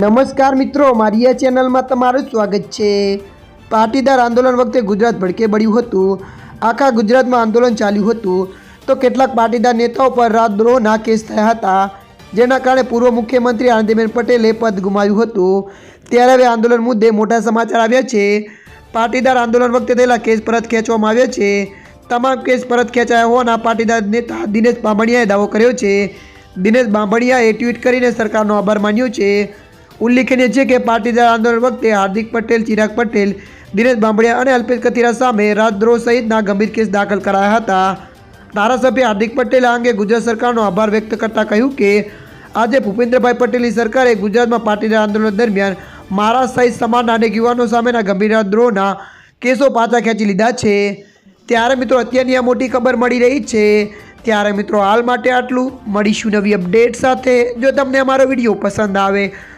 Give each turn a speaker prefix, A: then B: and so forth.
A: નમસ્કાર મિત્રો, મારી આ ચેનલમાં તમારું સ્વાગત છે. પાટીદાર આંદોલન વખતે ગુજરાત ભડકે બળ્યું હતું. આખા ગુજરાતમાં આંદોલન ચાલ્યું હતું. તો કેટલાક પાટીદાર નેતાઓ પર રાજદ્રોહના કેસ થયા હતા. જેના કારણે પૂર્વ મુખ્યમંત્રી આનંદીબેન પટેલે પદ ગુમાવ્યું હતું. ત્યારે હવે આંદોલન મુદ્દે મોટા સમાચાર આવ્યા છે. પાટીદાર આંદોલન વખતે થયેલા કેસ પરત ખેંચવામાં આવ્યા છે. તમામ કેસ પરત ખેંચાયા હોવાના પાટીદાર નેતા દિનેશ બાંભણિયાએ દાવો કર્યો છે. દિનેશ બાંભણિયાએ ટ્વીટ કરીને સરકારનો આભાર માન્યો છે. ઉલ્લેખનીય છે કે પાટીદાર આંદોલન વખતે હાર્દિક પટેલ, ચિરાગ પટેલ, દિનેશ બાંભણિયા અને અલ્પેશ કથિરા સામે રાજદ્રોહ સહિતના ગંભીર કેસ દાખલ કરાયા હતા. ધારાસભ્ય હાર્દિક પટેલ આ અંગે ગુજરાત સરકારનો આભાર વ્યક્ત કરતા કહ્યું કે, આજે ભૂપેન્દ્રભાઈ પટેલની સરકારે ગુજરાતમાં પાટીદાર આંદોલન દરમિયાન મહારાષ્ટ્ર સહિત સમાજના અનેક યુવાનો સામેના ગંભીર રાજદ્રોહના કેસો પાછા ખેંચી લીધા છે. ત્યારે મિત્રો, અત્યારની આ મોટી ખબર મળી રહી છે. ત્યારે મિત્રો, હાલ માટે આટલું. મળીશું નવી અપડેટ સાથે. જો તમને અમારો વીડિયો પસંદ આવે